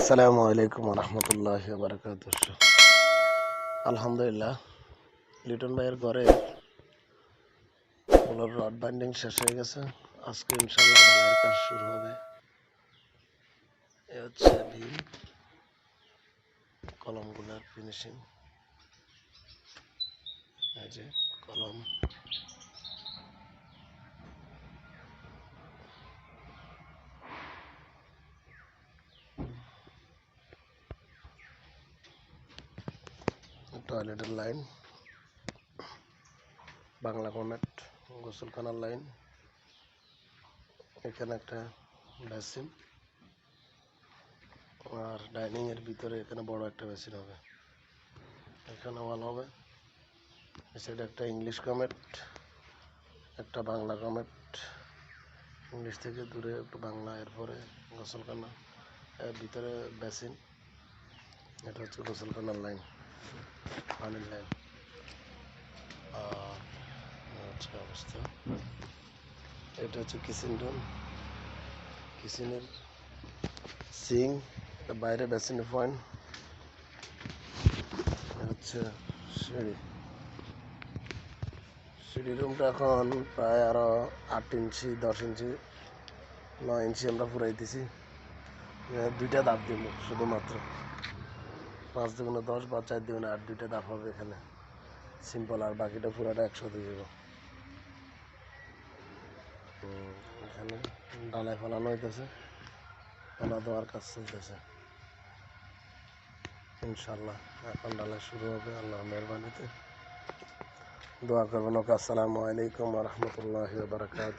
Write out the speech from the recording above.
আসসালামু আলাইকুম রহমতুল্লাহ বারকাত আলহামদুলিল্লাহ, লিটন ভাইয়ের ঘরে ওনার রড বাইন্ডিং শেষ হয়ে গেছে। আজকে ইনশাল্লাহ ঢালাইয়ের কাজ শুরু হবে। এ হচ্ছে কলমগুলোর ফিনিশিং এই যে কলম। টয়লেটের লাইন বাংলা কমেট গোসলখানার লাইন এখানে একটা বেসিন আর ডাইনিং এর ভিতরে এখানে বড় একটা বেসিন হবে। এখানে ওয়াল হবে। সাইডে একটা ইংলিশ কমেট একটা বাংলা কমেট ইংলিশ থেকে দূরে একটু বাংলা এরপরে গোসলখানা, এর ভিতরে বেসিন এটা হচ্ছে গোসলখানার লাইন আর হচ্ছে অবস্থা এটা হচ্ছে কিচেন রুম কিচেনের সিং বাইরে বেসিনের পয়েন্ট হচ্ছে সিঁড়ি সিঁড়ি রুমটা এখন প্রায় আরও আট ইঞ্চি দশ ইঞ্চি নয় ইঞ্চি আমরা ফুরাই দিছি দুইটা দাঁত দিব শুধুমাত্র। পাঁচ দুগুণে দশ বা চার দুগুণে আট, দুইটা দাপ হবে এখানে। সিম্পল আর বাকিটা পুরাটা একসাথে দেবো। এখানে ডালাই ফলানো হইতেছে। ফলা দেওয়ার কাজ চলতেছে। ইনশাল্লাহ এখন ডালাই শুরু হবে আল্লাহ মেহরবানিতে। দোয়া করবেন ওকে, আসসালামু আলাইকুম রহমতুল্লাহ বারকাত